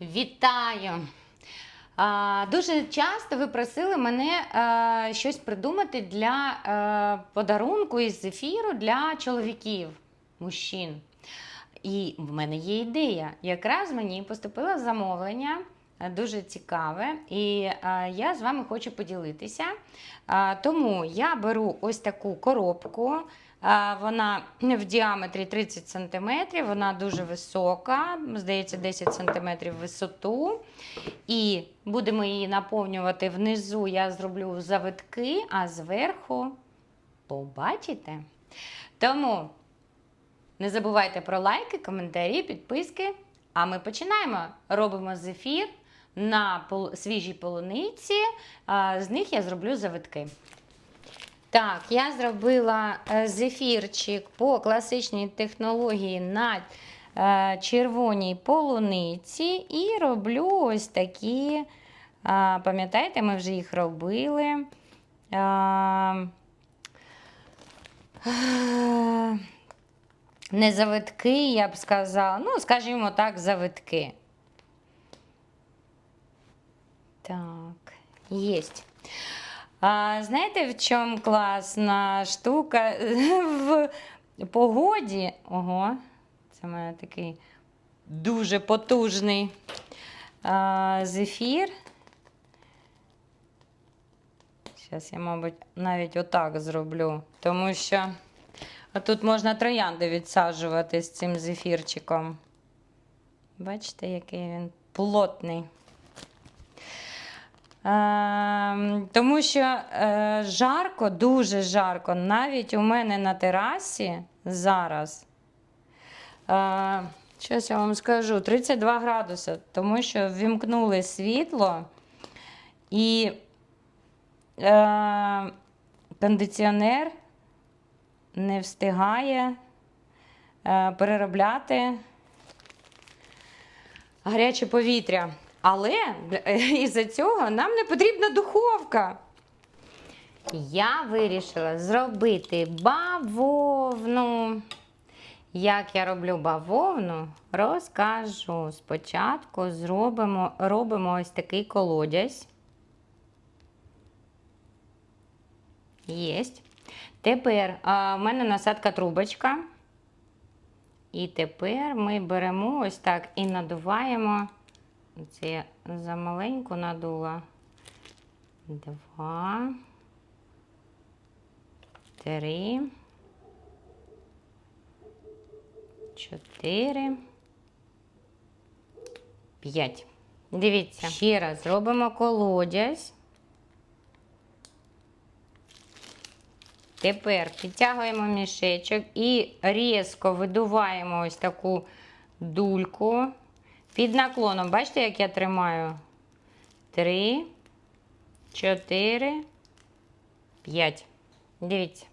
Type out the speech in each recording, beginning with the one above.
Вітаю! Дуже часто ви просили мене щось придумати для подарунку із зефіру для чоловіків, мужчин. І в мене є ідея. Якраз мені поступило замовлення дуже цікаве, і е, я з вами хочу поділитися. Е, тому я беру ось таку коробку. Вона в діаметрі 30 см, вона дуже висока, здається, 10 см висоту. І будемо її наповнювати внизу. Я зроблю завитки, а зверху побачите. Тому не забувайте про лайки, коментарі, підписки. А ми починаємо. Робимо зефір на свіжій полуниці. З них я зроблю завитки. Так, я зробила е, зефірчик по класичній технології на е, червоній полуниці і роблю ось такі. Пам'ятаєте, ми вже їх робили. Е, Не завитки, я б сказала. Ну, скажімо так, завитки. Так, єсть. А, знаєте, в чому класна штука? В погоді. Ого, це в мене такий дуже потужний а, зефір. Зараз я, мабуть, навіть отак зроблю, тому що тут можна троянди відсаджувати з цим зефірчиком. Бачите, який він плотний. Е, тому що е, жарко, дуже жарко, навіть у мене на терасі зараз. Е, щось я вам скажу, 32 градуси, тому що ввімкнули світло і е, кондиціонер не встигає е, переробляти гаряче повітря. Але із-за цього нам не потрібна духовка. Я вирішила зробити бавовну. Як я роблю бавовну, розкажу. Спочатку зробимо, робимо ось такий колодязь. Єсть. Тепер а, в мене насадка трубочка. І тепер ми беремо ось так і надуваємо. Це я замаленьку надула. Два. Три. Чотири. П'ять. Дивіться. Ще раз робимо колодязь. Тепер підтягуємо мішечок і різко видуваємо ось таку дульку. Під наклоном, бачите, як я тримаю? Три, чотири, п'ять. Дивіться.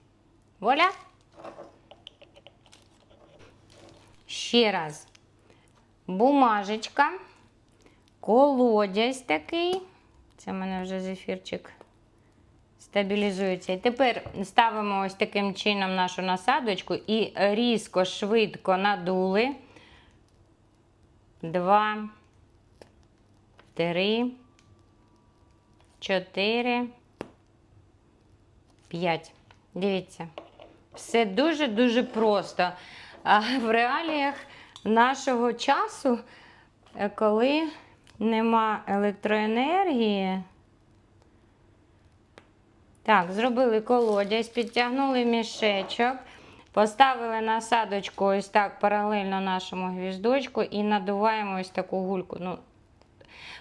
Воля. Ще раз. Бумажечка. Колодязь такий. Це в мене вже зефірчик стабілізується. І тепер ставимо ось таким чином нашу насадочку і різко, швидко надули. Два, три, чотири, п'ять. Дивіться. Все дуже-дуже просто. А в реаліях нашого часу, е, коли нема електроенергії. Так, зробили колодязь, підтягнули мішечок, поставили насадочку ось так паралельно нашому гвіздочку і надуваємо ось таку гульку. Ну,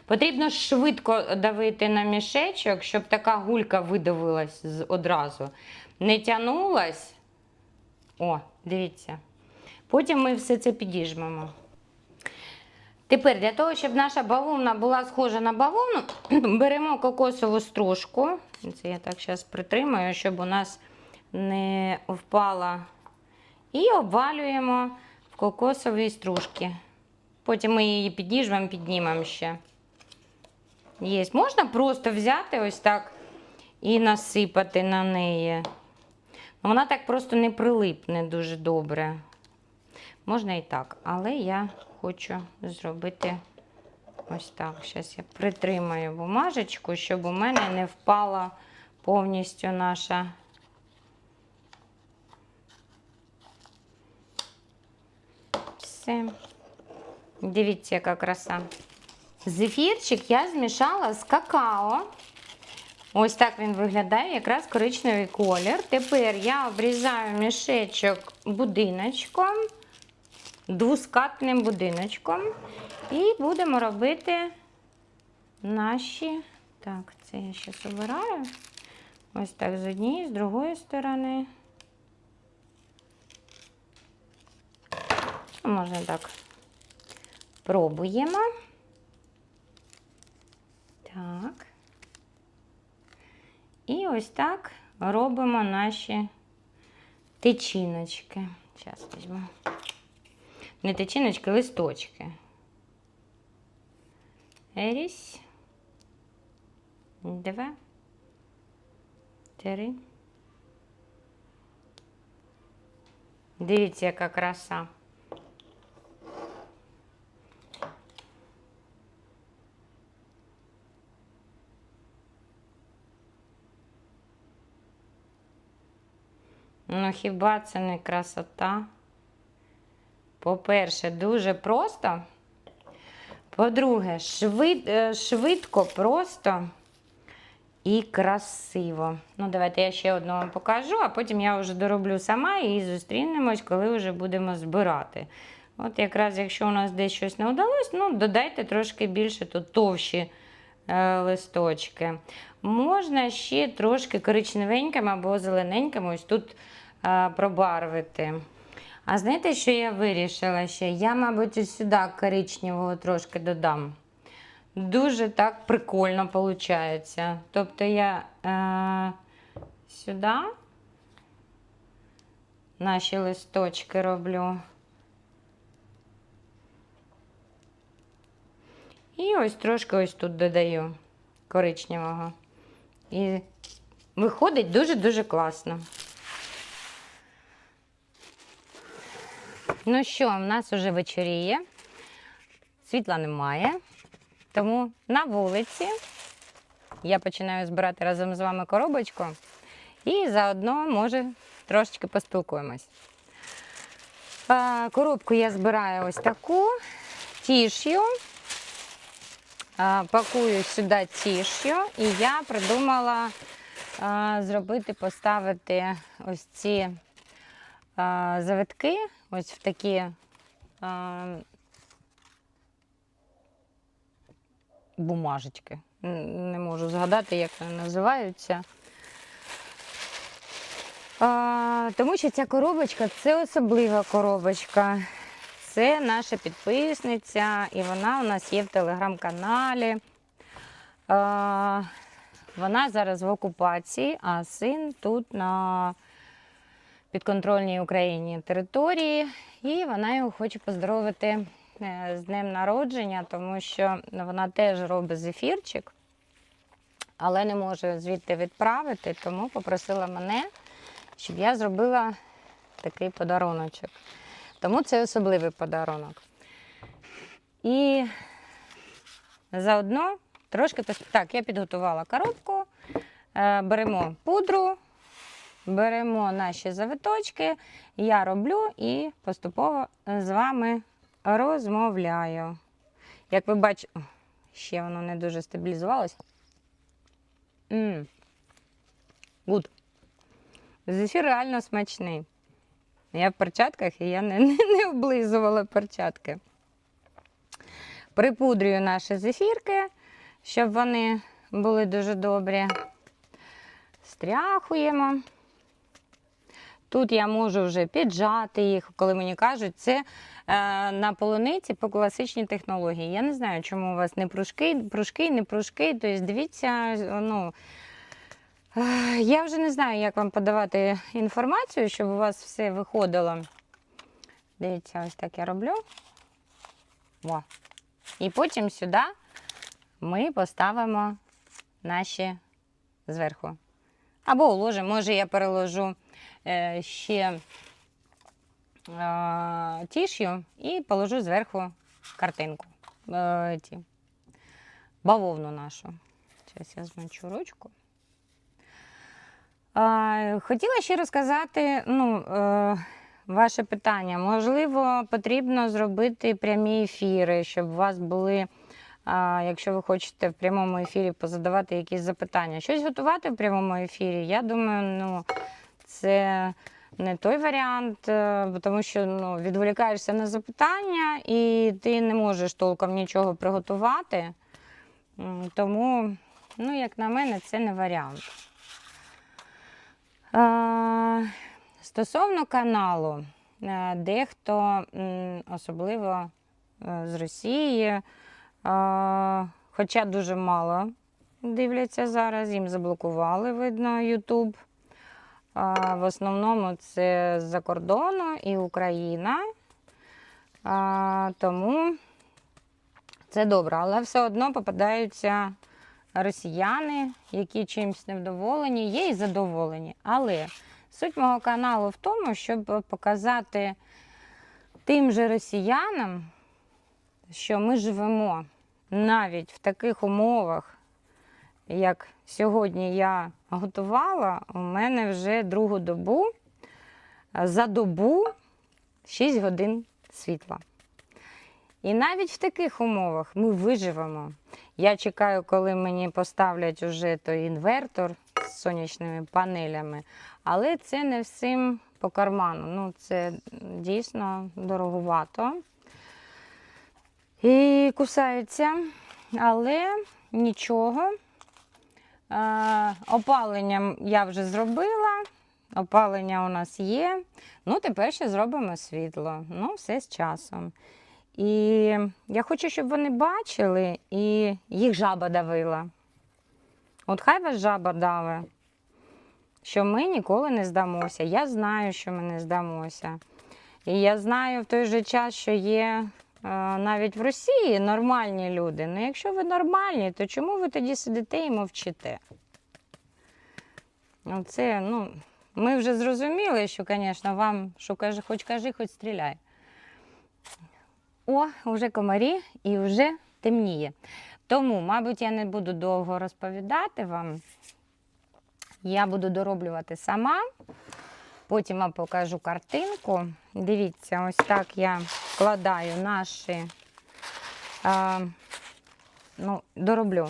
потрібно швидко давити на мішечок, щоб така гулька видавилась одразу. Не тянулась. О, дивіться. Потім ми все це підіжмемо. Тепер для того, щоб наша бавовна була схожа на бавовну, беремо кокосову стружку. Це я так зараз притримаю, щоб у нас не впала. І обвалюємо в кокосові стружки. Потім ми її підіжмемо, піднімемо ще. Є. Можна просто взяти ось так і насипати на неї. Ну, Вона так просто не прилипне дуже добре. Можна і так, але я хочу зробити Ось так. Зараз я притримаю бумажечку, щоб у мене не впала повністю наша. Все. Дивіться, яка краса. Зефірчик я змішала з какао. Ось так він виглядає, якраз коричневий колір. Тепер я обрізаю мішечок будиночком, двускатним будиночком. І будемо робити наші. Так, це я зараз обираю. Ось так з однієї, з другої сторони. Ну, Можна так. Пробуємо. Так. І ось так робимо наші тичиночки. Зараз візьму. Не тичиночки, листочки. Рісь. Два. Три. Дивіться, яка краса. Ну, хіба це не красота? По-перше, дуже просто. По-друге, швид, е, швидко, просто і красиво. Ну, давайте я ще одного вам покажу, а потім я вже дороблю сама і зустрінемось, коли вже будемо збирати. От якраз, якщо у нас десь щось не вдалося, ну, додайте трошки більше тут товщі е, листочки. Можна ще трошки коричневеньким або зелененьким ось тут пробарвити. А знаєте, що я вирішила ще? Я, мабуть, сюди коричневого трошки додам. Дуже так прикольно виходить. Тобто я е, сюди наші листочки роблю. І ось трошки ось тут додаю коричневого. І виходить дуже-дуже класно. Ну що, в нас вже вечоріє, світла немає, тому на вулиці я починаю збирати разом з вами коробочку і заодно, може, трошечки поспілкуємось. Коробку я збираю ось таку тіш'ю. Пакую сюди тіш'ю, і я придумала зробити, поставити ось ці завитки ось в такі а, бумажечки. Не можу згадати, як вони називаються. А, тому що ця коробочка це особлива коробочка. Це наша підписниця, і вона у нас є в телеграм-каналі. Вона зараз в окупації, а син тут на підконтрольній Україні території, і вона його хоче поздоровити е, з днем народження, тому що вона теж робить зефірчик, але не може звідти відправити, тому попросила мене, щоб я зробила такий подаруночок. Тому це особливий подарунок. І заодно трошки так, я підготувала коробку, е, беремо пудру, беремо наші завиточки, я роблю і поступово з вами розмовляю. Як ви бачите, ще воно не дуже стабілізувалось. Гуд. Зефір реально смачний. Я в перчатках і я не, не, не облизувала перчатки. Припудрюю наші зефірки, щоб вони були дуже добрі. Стряхуємо. Тут я можу вже піджати їх, коли мені кажуть, це е, на полуниці по класичній технології. Я не знаю, чому у вас не пружки, пружки, не пружки. Тобто, дивіться, ну, е, я вже не знаю, як вам подавати інформацію, щоб у вас все виходило. Дивіться, ось так я роблю. Во. І потім сюди ми поставимо наші зверху. Або уложимо, може я переложу ще е, тіш'ю і положу зверху картинку. Е, ті, бавовну нашу. Зараз я змочу ручку. Хотіла ще розказати ну, е, ваше питання. Можливо, потрібно зробити прямі ефіри, щоб у вас були, якщо ви хочете в прямому ефірі позадавати якісь запитання. Щось готувати в прямому ефірі, я думаю, ну, це не той варіант, е, тому що ну, відволікаєшся на запитання і ти не можеш толком нічого приготувати. Тому, ну, як на мене, це не варіант. А, Стосовно каналу, е, дехто, особливо е, з Росії, хоча дуже мало дивляться зараз, їм заблокували, видно, YouTube. В основному це з-за кордону і Україна. Тому це добре, але все одно попадаються росіяни, які чимось невдоволені, є і задоволені. Але суть мого каналу в тому, щоб показати тим же росіянам, що ми живемо навіть в таких умовах, як сьогодні я готувала, у мене вже другу добу за добу 6 годин світла. І навіть в таких умовах ми виживемо. Я чекаю, коли мені поставлять уже той інвертор з сонячними панелями, але це не всім по карману. Ну, це дійсно дороговато. І кусаються, але нічого. Е, Опалення я вже зробила. Опалення у нас є. Ну, тепер ще зробимо світло. Ну, все з часом. І я хочу, щоб вони бачили, і їх жаба давила. От хай вас жаба даве, що ми ніколи не здамося. Я знаю, що ми не здамося. І я знаю в той же час, що є навіть в Росії нормальні люди. Ну, якщо ви нормальні, то чому ви тоді сидите і мовчите? Оце, ну, ми вже зрозуміли, що, звісно, вам що кажи, хоч кажи, хоч стріляй. О, вже комарі і вже темніє. Тому, мабуть, я не буду довго розповідати вам. Я буду дороблювати сама. Потім вам покажу картинку. Дивіться, ось так я вкладаю наші, а, ну, дороблю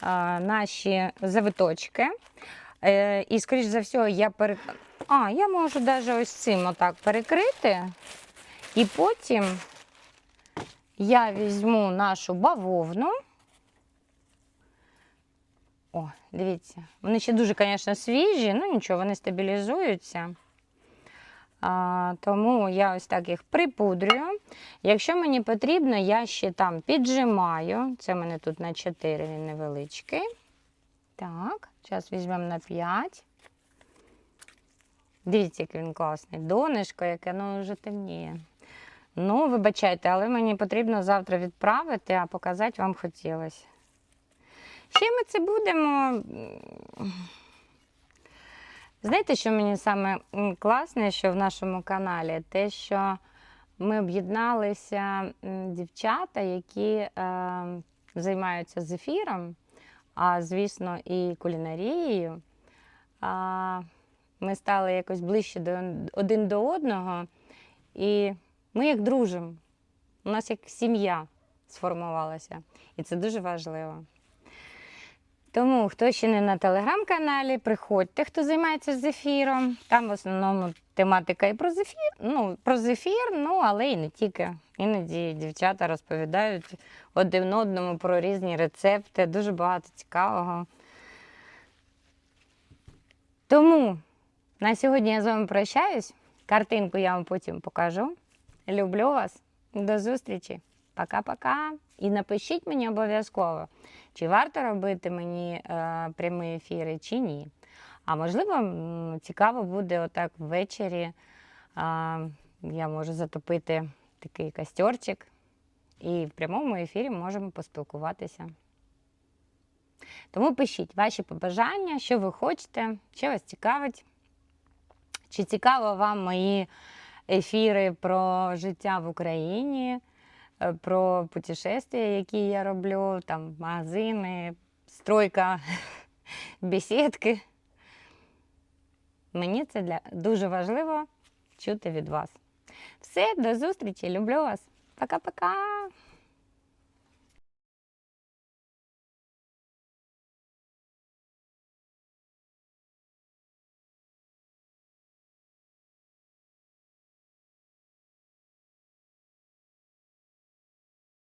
а, наші завиточки. Е, і, скоріш за все, я перек... А, я можу навіть ось цим отак перекрити. І потім я візьму нашу бавовну. О, дивіться. Вони ще дуже, звісно, свіжі, ну нічого, вони стабілізуються. А, тому я ось так їх припудрюю. Якщо мені потрібно, я ще там піджимаю. Це в мене тут на 4 він невеличкий. Так, зараз візьмемо на 5. Дивіться, який він класний. Донечко, яке ну вже темніє. Ну, вибачайте, але мені потрібно завтра відправити, а показати вам хотілося. Ще ми це будемо. Знаєте, що мені саме класне, що в нашому каналі? Те, що ми об'єдналися дівчата, які е, займаються зефіром, а звісно, і кулінарією. А, ми стали якось ближче до, один до одного. І ми як дружимо. У нас як сім'я сформувалася. І це дуже важливо. Тому, хто ще не на телеграм-каналі, приходьте, хто займається зефіром. Там в основному тематика і про зефір, ну, про зефір, ну, але і не тільки. Іноді дівчата розповідають один одному про різні рецепти, дуже багато цікавого. Тому на сьогодні я з вами прощаюсь. Картинку я вам потім покажу. Люблю вас. До зустрічі. Пока-пока. І напишіть мені обов'язково, чи варто робити мені е, прямі ефіри, чи ні. А можливо, цікаво буде отак ввечері. Я можу затопити такий костюрчик. І в прямому ефірі можемо поспілкуватися. Тому пишіть ваші побажання, що ви хочете, що вас цікавить. Чи цікаво вам мої ефіри про життя в Україні, про путешествия, які я роблю, там магазини, стройка, бесідки. Мені це для дуже важливо чути від вас. Все, до зустрічі, люблю вас. Пока-пока.